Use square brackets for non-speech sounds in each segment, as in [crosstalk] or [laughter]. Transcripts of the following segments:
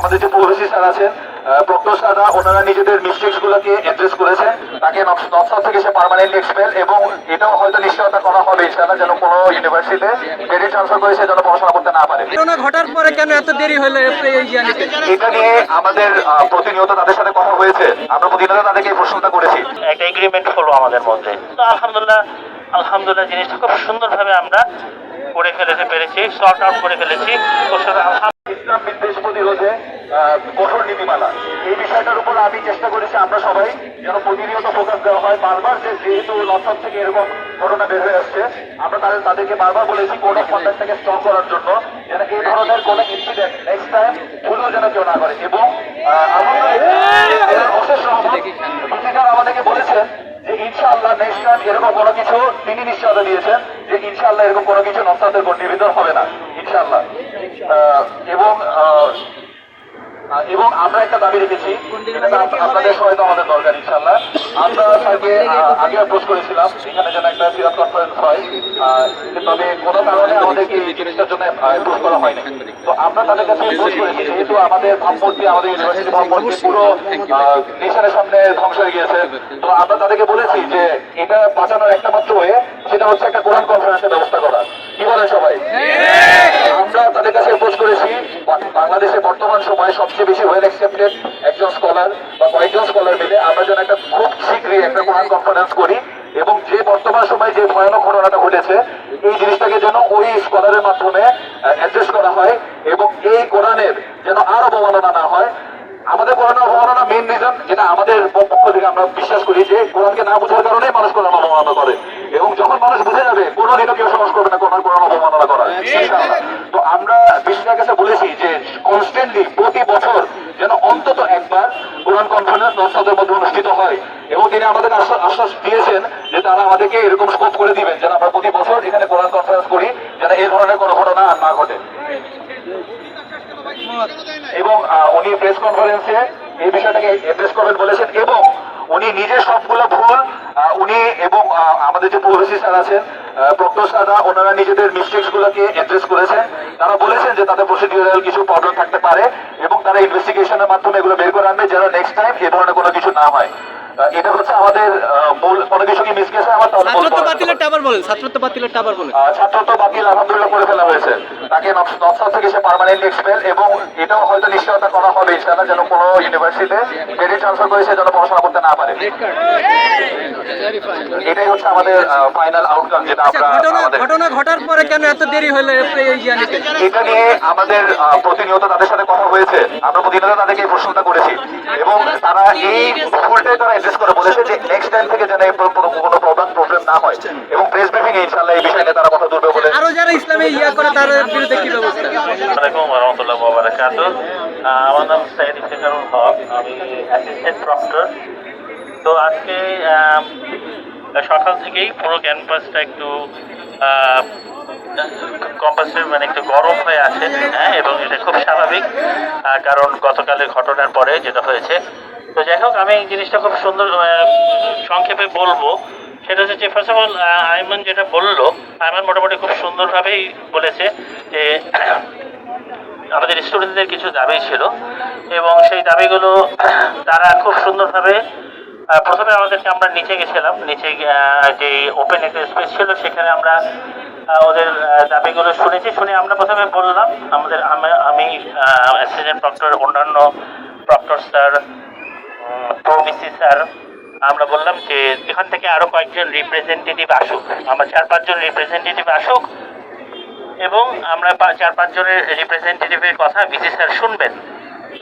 আমাদের যে পৌরসি স্যার আছেন প্রক্টর স্যাররা ওনারা নিজেদের মিস্টেক্স গুলোকে অ্যাড্রেস করেছেন। তাকে নকশা থেকে সে পার্মানেন্টলি এক্সপেল এবং এটাও হয়তো নিশ্চয়তা করা হবে ইনশাআল্লাহ যেন কোনো ইউনিভার্সিটিতে ক্রেডিট ট্রান্সফার করে সে যেন পড়াশোনা করতে না পারে। ঘটনা ঘটার পরে কেন এত দেরি হলো এটা নিয়ে আমাদের প্রতিনিয়ত তাদের সাথে কথা হয়েছে। আমরা প্রতিনিয়ত তাদেরকে এই প্রশ্নটা করেছি। একটা এগ্রিমেন্ট হলো আমাদের মধ্যে। তো আলহামদুলিল্লাহ আলহামদুলিল্লাহ জিনিসটা খুব সুন্দরভাবে আমরা করে ফেলেতে পেরেছি শর্ট আউট করে ফেলেছি। তো সেটা আলহামদুলিল্লাহ এরকম ঘটনা বের আসছে, আমরা তাদের, তাদেরকে বারবার বলেছি কোড অফ কন্ডাক্টটাকে স্ট্রং করার জন্য যেন এই ধরনের কোনো ইনসিডেন্ট নেক্সট টাইম যেন কেউ করে। এবং রহমত আমাদেরকে বলেছেন যে ইনশাআল্লাহ নেক্সট টাইম এরকম কোনো কিছু তিনি নিশ্চয়তা দিয়েছেন যে ইনশাআল্লাহ এরকম কোনো কিছু নকশাদের নিবেদন হবে না, ইনশাআল্লাহ। এবং এবং আমরা একটা দাবি রেখেছি আপনাদের সহায়তা আমাদের দরকার, ইনশাআল্লাহ। আমরা আগে আগে পোস্ট করেছিলাম, এখানে যেন একটা কনফারেন্স হয়। তবে কোনো কারণে আমাদেরকে এই জিনিসটার জন্য অ্যাপ্রোচ করা হয়নি। তো আমরা তাদের কাছে অ্যাপ্রোচ করেছি, যেহেতু আমাদের ভাবমূর্তি, আমাদের ইউনিভার্সিটি ভাবমূর্তি পুরো নেশনের সামনে ধ্বংস হয়ে গিয়েছে। তো আমরা তাদেরকে বলেছি যে, এটা বাঁচানোর একটা মাত্র সেটা হচ্ছে একটা কোরআন কনফারেন্সের ব্যবস্থা করা কি বলেন সবাই? আমরা তাদের কাছে অ্যাপ্রোচ করেছি। বাংলাদেশে বর্তমান সময়ে সবচেয়ে বেশি ওয়েল অ্যাকসেপ্টেড একজন স্কলার বা কয়েকজন স্কলার মিলে আমরা যেন একটা খুব শীঘ্রই একটা কোরআন কনফারেন্স করি। বর্তমান সময়ে যে ভয়ানক ঘটনাটা ঘটেছে এই জিনিসটাকে যেন ওই স্কলারের মাধ্যমে অ্যাড্রেস করা হয় এবং এই কোরআনের যেন আর অবমাননা না হয়। আমাদের কোরআনের অবমাননা মেইন রিজন যেটা আমাদের পক্ষ থেকে আমরা বিশ্বাস করি যে কোরআনকে না বোঝার কারণে মানুষ কোরআন অবমাননা করে। এবং যখন মানুষ বুঝে যাবে কোনোদিনও কেউ সাহস করবে না কোরআন কোরআন অবমাননা করা। তো আমরা বিশ্বের কাছে বলেছি যে কনস্ট্যান্টলি প্রতি বছর যেন অন্তত একবার কোরআন কনফারেন্স দর্শকদের মধ্যে অনুষ্ঠিত হয়। এবং তিনি আমাদের আশ্বাস দিয়েছেন আমাদেরকে এরকম স্কোপ করে দিবেন যেন আমরা প্রতি বছর এখানে কোরআন কনফারেন্স করি, যেন এই ধরনের কোনো ঘটনা আর না ঘটে। এবং উনি প্রেস কনফারেন্সে এই বিষয়টাকে অ্যাড্রেস করবেন বলেছেন এবং উনি নিজে সবগুলো ভুল উনি এবং আমাদের যে পৌরসি স্যার আছেন প্রক্টর স্যাররা, ওনারা নিজেদের মিস্টেক্স গুলোকে অ্যাড্রেস করেছেন। তারা বলেছেন যে তাদের প্রসিডিউরাল কিছু প্রবলেম থাকতে পারে এবং তারা ইনভেস্টিগেশনের মাধ্যমে এগুলো বের করে আনবে যেন নেক্সট টাইম এ ধরনের কোনো কিছু না হয়। এটা হচ্ছে আমাদের মূল কোনো কিছু কি আমার ছাত্রত্ব বাতিলের টাবার বলেন ছাত্রত্ব বাতিলের টাবার বলেন। ছাত্রত্ব বাতিল আলহামদুলিল্লাহ করে ফেলা হয়েছে। তাকে নকশা থেকে সে পার্মানেন্টলি এক্সপেল এবং এটাও হয়তো নিশ্চয়তা করা হবে ইনশাআল্লাহ যেন কোনো ইউনিভার্সিটিতে ক্রেডিট ট্রান্সফার করে সে যেন পড়াশোনা করতে না পারে। এটাই হচ্ছে আমাদের ফাইনাল আউটকাম যেটা আচ্ছা আমরা ঘটনা ঘটার পরে কেন এত দেরি হলো এটা নিয়ে আমাদের প্রতিনিয়ত তাদের সাথে কথা হয়েছে। আমরা প্রতিনিয়ত তাদেরকে এই প্রশ্নটা করেছি। এবং তারা এই ভুলটাই তারা অ্যাড্রেস করে বলেছে যে নেক্সট টাইম থেকে যেন এই প্র- প্র- কোনো প্রবলেম না হয়। এবং প্রেস ব্রিফিং ইনশাআল্লাহ এই বিষয় নিয়ে তারা কথা তুলবে বলে আরও যারা ইসলামে ইয়া করে তার বিরুদ্ধে কি ব্যবস্থা? আসসালামাইকুম রহমতুল্লাহ বারাকাত আমার নাম সাইদ ইফতেখারুল হক। আমি অ্যাসিস্ট্যান্ট প্রক্টর তো আজকে সকাল থেকেই পুরো ক্যাম্পাসটা একটু কম্পাসের মানে একটু গরম হয়ে আছে হ্যাঁ এবং এটা খুব স্বাভাবিক আহ, কারণ গতকালের ঘটনার পরে যেটা হয়েছে। তো যাই হোক আমি এই জিনিসটা খুব সুন্দর আহ, সংক্ষেপে বলব। সেটা হচ্ছে ফার্স্ট অফ অল আইমান যেটা বলল আইমান মোটামুটি খুব সুন্দরভাবেই বলেছে যে, [clears throat] আমাদের স্টুডেন্টদের কিছু দাবি ছিল এবং সেই দাবিগুলো [clears throat] তারা খুব সুন্দরভাবে প্রথমে আমাদেরকে আমরা নিচে গেছিলাম, নিচে যে ওপেন একটা স্পেস ছিল, সেখানে আমরা ওদের দাবিগুলো শুনেছি, শুনে আমরা প্রথমে বললাম, আমাদের আমি- আমি অ্যাসিস্ট্যান্ট প্রক্টর অন্যান্য proctor sir pro VC sir আমরা বললাম যে এখান থেকে আরও কয়েকজন রিপ্রেজেন্টেটিভ আসুক। আমরা চার পাঁচজন রিপ্রেজেন্টেটিভ আসুক এবং আমরা চার পাঁচজনের রিপ্রেজেন্টেটিভের কথা ভিসি স্যার শুনবেন।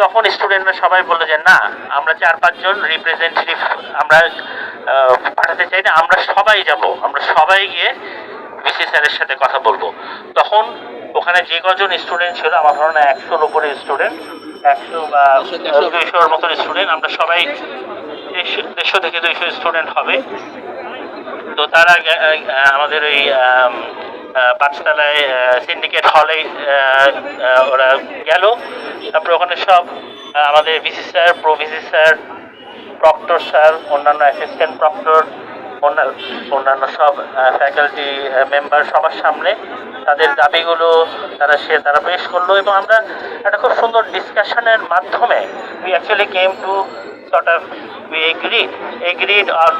তখন স্টুডেন্টরা সবাই বলল যে না আমরা চার পাঁচজন রিপ্রেজেন্টেটিভ আমরা পাঠাতে চাই না আমরা সবাই যাব আমরা সবাই গিয়ে ভিসি স্যারের সাথে কথা বলব। তখন ওখানে যে কজন স্টুডেন্ট ছিল আমার ধারণা একশোর উপরে স্টুডেন্ট একশো বা দুইশোর মতন স্টুডেন্ট আমরা সবাই দেড়শো- থেকে দুইশো স্টুডেন্ট হবে। তো তারা আমাদের ওই পাঁচতলায় সিন্ডিকেট হলে ওরা গেল। তারপরে ওখানে সব আমাদের VC sir pro VC sir proctor sir অন্যান্য অ্যাসিস্ট্যান্ট প্রক্টর অন্যান্য সব ফ্যাকাল্টি মেম্বার সবার সামনে তাদের দাবিগুলো তারা সে তারা পেশ করল এবং আমরা একটা খুব সুন্দর ডিসকাশনের মাধ্যমে we actually came to sort of we agreed agreed on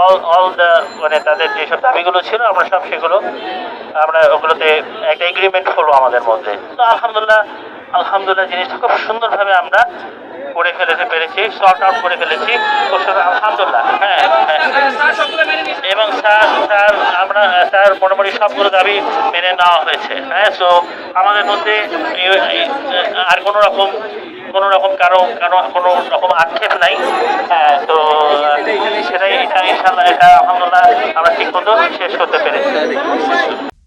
all all the মানে তাদের যেসব দাবিগুলো ছিল, আমরা সব সেগুলো, আমরা ওগুলোতে একটা এগ্রিমেন্ট হলো আমাদের মধ্যে। তো আলহামদুলিল্লাহ আলহামদুলিল্লাহ জিনিসটা খুব সুন্দরভাবে আমরা করে ফেলেতে পেরেছি শর্ট আউট করে ফেলেছি। আলহামদুলিল্লাহ হ্যাঁ হ্যাঁ। এবং স্যার স্যার, আমরা, স্যার মোটামুটি সবগুলো দাবি মেনে নেওয়া হয়েছে হ্যাঁ। সো আমাদের মধ্যে আর কোনো রকম কোনো রকম কারও কারও কোনো রকম আক্ষেপ নাই। হ্যাঁ তো সেটাই এটা ইনশাল্লাহ এটা আলহামদুলিল্লাহ আমরা ঠিক মতো শেষ করতে পেরেছি।